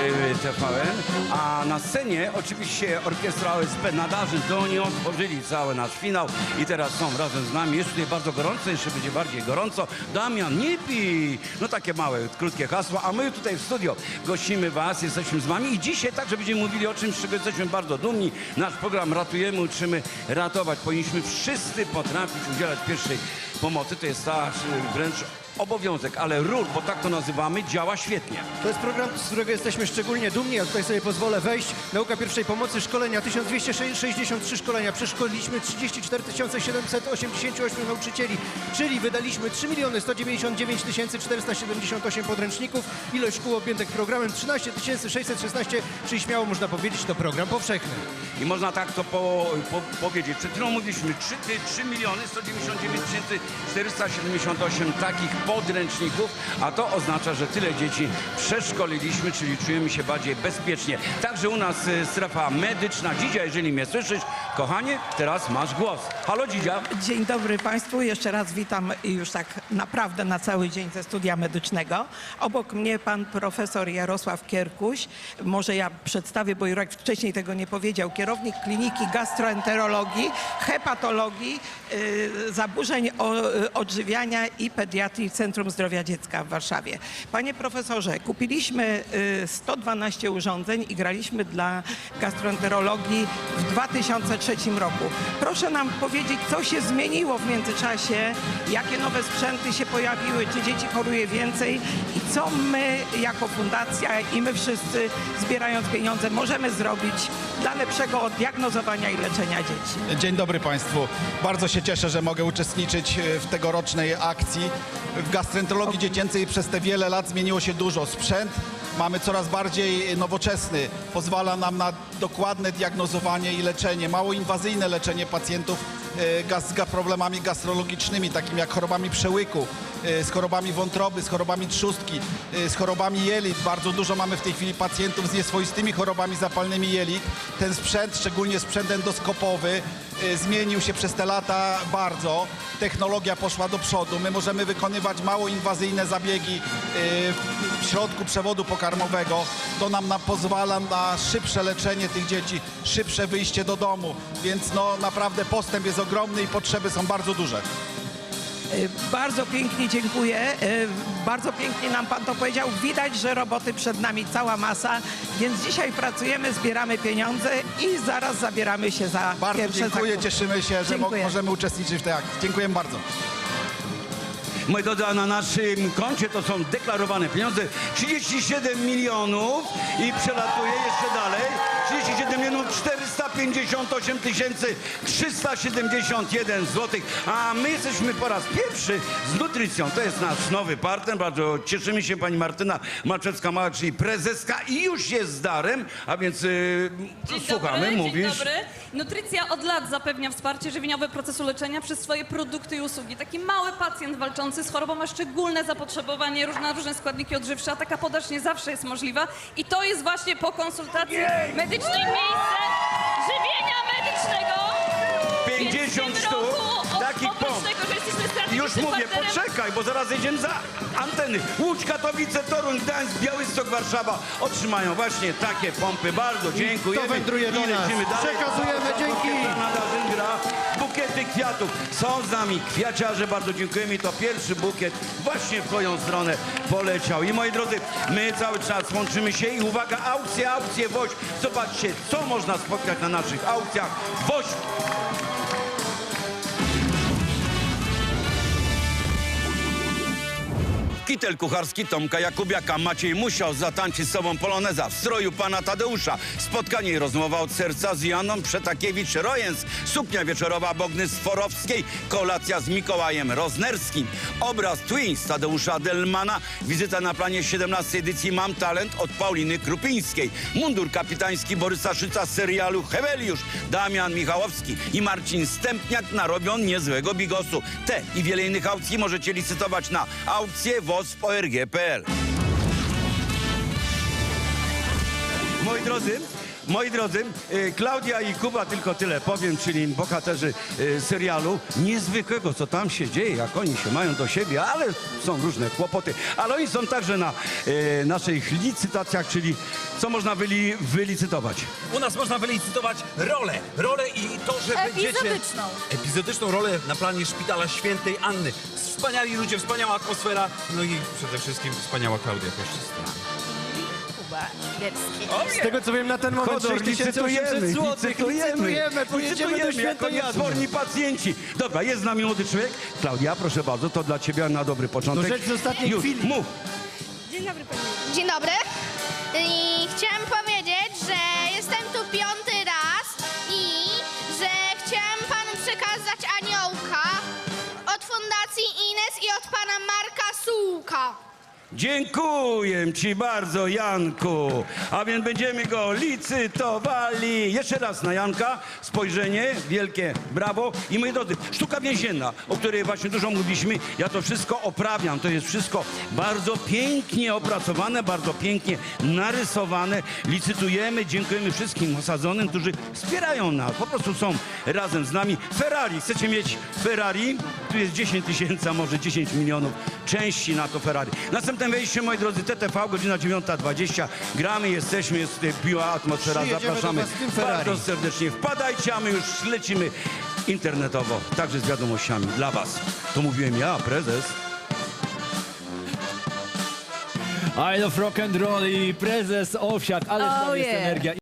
y, TVN, a na scenie oczywiście orkiestra OSP Nadarzyn, to oni otworzyli cały nasz finał i teraz są razem z nami. Jest tutaj bardzo gorąco, jeszcze będzie bardziej gorąco. Damian, nie pij! No takie małe, krótkie hasło, a my tutaj w studio gościmy was, jesteśmy z wami i dzisiaj także będziemy mówili o czymś, z czego jesteśmy bardzo dumni. Nasz program Ratujemy, uczymy ratować. Powinniśmy wszyscy potrafić udzielać pierwszej pomocy, to jest y, wręcz obowiązek, ale RUR, bo tak to nazywamy, działa świetnie. To jest program, z którego jesteśmy szczególnie dumni. Ja tutaj sobie pozwolę wejść. Nauka pierwszej pomocy, szkolenia, 1263 szkolenia. Przeszkoliliśmy 34 788 nauczycieli, czyli wydaliśmy 3 199 478 podręczników. Ilość szkół objętych programem 13 616, czyli śmiało można powiedzieć, to program powszechny. I można tak to po, po, powiedzieć. Przed chwilą mówiliśmy 3, ty- 3 miliony 199 478 takich podręczników, a to oznacza, że tyle dzieci przeszkoliliśmy, czyli czujemy się bardziej bezpiecznie. Także u nas y, strefa medyczna. Dzidzia, jeżeli mnie słyszysz, kochanie, teraz masz głos. Halo Dzidzia. Dzień dobry Państwu. Jeszcze raz witam już tak naprawdę na cały dzień ze studia medycznego. Obok mnie pan profesor Jarosław Kierkuś. Może ja przedstawię, bo Jurek wcześniej tego nie powiedział. Kierownik Kliniki Gastroenterologii, Hepatologii, Zaburzeń o, y, Odżywiania i Pediatrii Centrum Zdrowia Dziecka w Warszawie. Panie profesorze, kupiliśmy y, 112 urządzeń i graliśmy dla gastroenterologii w 2003 roku. Proszę nam powiedzieć, co się zmieniło w międzyczasie, jakie nowe sprzęty się pojawiły, czy dzieci choruje więcej i co my jako fundacja i my wszyscy zbierając pieniądze możemy zrobić dla lepszego diagnozowania i leczenia dzieci. Dzień dobry Państwu. Bardzo się cieszę, że mogę uczestniczyć e, w tegorocznej akcji. W gastroenterologii dziecięcej przez te wiele lat zmieniło się dużo. Sprzęt mamy coraz bardziej nowoczesny. Pozwala nam na dokładne diagnozowanie i leczenie, mało inwazyjne leczenie pacjentów e, z problemami gastrologicznymi, takimi jak chorobami przełyku, e, z chorobami wątroby, z chorobami trzustki, e, z chorobami jelit. Bardzo dużo mamy w tej chwili pacjentów z nieswoistymi chorobami zapalnymi jelit. Ten sprzęt, szczególnie sprzęt endoskopowy, e, zmienił się przez te lata bardzo. Technologia poszła do przodu. My możemy wykonywać mało inwazyjne zabiegi w środku przewodu pokarmowego. To nam na, pozwala na szybsze leczenie tych dzieci, szybsze wyjście do domu. Więc no naprawdę postęp jest ogromny i potrzeby są bardzo duże. Y, Bardzo pięknie dziękuję. Y, Bardzo pięknie nam pan to powiedział. Widać, że roboty przed nami cała masa, więc dzisiaj pracujemy, zbieramy pieniądze i zaraz zabieramy się za Bardzo pierwsze dziękuję, zakupy. cieszymy się, że Dziękuję. możemy uczestniczyć w tej akcji. Dziękuję bardzo. Moi drodzy, a na naszym koncie to są deklarowane pieniądze 37 milionów i przelatuje jeszcze dalej 37 milionów 458 tysięcy 371 złotych. A my jesteśmy po raz pierwszy z Nutrycją. To jest nasz nowy partner. Bardzo cieszymy się pani Martyna Maczewska-Mała, czyli prezeska i już jest z darem, a więc yy, Dzień słuchamy, dobry, mówisz. Dzień dobry. Nutrycja od lat zapewnia wsparcie żywieniowe procesu leczenia przez swoje produkty i usługi. Taki mały pacjent walczący z chorobą ma szczególne zapotrzebowanie różne, na różne składniki odżywcze, a taka podaż nie zawsze jest możliwa. I to jest właśnie po konsultacji medycznej miejsce żywienia medycznego. 50 Więc w tym sztuk roku, takich oprócz pomp. tego, że jesteśmy Już mówię, partnerem poczekaj, bo zaraz jedziemy za anteny. Łódź, Katowice, Toruń, Gdańsk, Białystok, Warszawa otrzymają właśnie takie pompy. Bardzo dziękujemy. to wędruje do nas. Przekazujemy, dzięki. Bukiety kwiatów. Są z nami kwiaciarze, bardzo dziękujemy. To pierwszy bukiet właśnie w twoją stronę poleciał. I moi drodzy, my cały czas łączymy się i uwaga, aukcje, aukcje, woź. Zobaczcie, co można spotkać na naszych aukcjach. Woź Kitel kucharski Tomka Jakubiaka. Maciej musiał zatańczyć z sobą poloneza w stroju pana Tadeusza. Spotkanie i rozmowa od serca z Janą Przetakiewicz-Rojens. Suknia wieczorowa Bogny Sforowskiej. Kolacja z Mikołajem Roznerskim. Obraz Twins Tadeusza Delmana. Wizyta na planie 17 edycji Mam Talent od Pauliny Krupińskiej. Mundur kapitański Borysa Szyca z serialu Heweliusz. Damian Michałowski i Marcin Stępniak narobią niezłego bigosu. Te i wiele innych aukcji możecie licytować na WOSP.org.pl Moi drodzy, Moi drodzy, y, Klaudia i Kuba, tylko tyle powiem, czyli bohaterzy y, serialu. Niezwykłego, co tam się dzieje, jak oni się mają do siebie, ale są różne kłopoty. Ale oni są także na y, naszych licytacjach, czyli co można byli wylicytować. U nas można wylicytować rolę. Rolę i to, że będziecie... Epizodyczną. Epizodyczną rolę na planie Szpitala Świętej Anny. Wspaniali ludzie, wspaniała atmosfera, no i przede wszystkim wspaniała Klaudia Koścista. Kuba. Z tego co wiem na ten moment Chodor, 6800 zł. Licytujemy, pojedziemy do świętej pacjenci. Dobra, jest z nami młody człowiek. Klaudia, proszę bardzo, to dla ciebie na dobry początek. To rzecz z ostatniej Już, chwili. mów. Dzień dobry. I chciałam powiedzieć, Fundacji Ines i od pana Marka Sułka. Dziękuję ci bardzo, Janku. A więc będziemy go licytowali. Jeszcze raz na Janka. Spojrzenie, wielkie brawo. I moi drodzy, sztuka więzienna, o której właśnie dużo mówiliśmy, ja to wszystko oprawiam. To jest wszystko bardzo pięknie opracowane, bardzo pięknie narysowane. Licytujemy, dziękujemy wszystkim osadzonym, którzy wspierają nas. Po prostu są razem z nami. Ferrari, chcecie mieć Ferrari? Tu jest 10 tysięcy, a może 10 milionów części na to Ferrari. Następne wejście, moi drodzy, TTV, godzina 9.20. Gramy, jesteśmy, jest tutaj piła atmosfera, zapraszamy bardzo serdecznie. Wpadajcie, a my już lecimy internetowo, także z wiadomościami dla was. To mówiłem ja, prezes. I love rock and roll i prezes Owsiak, ale Oh tam jest yeah. energia.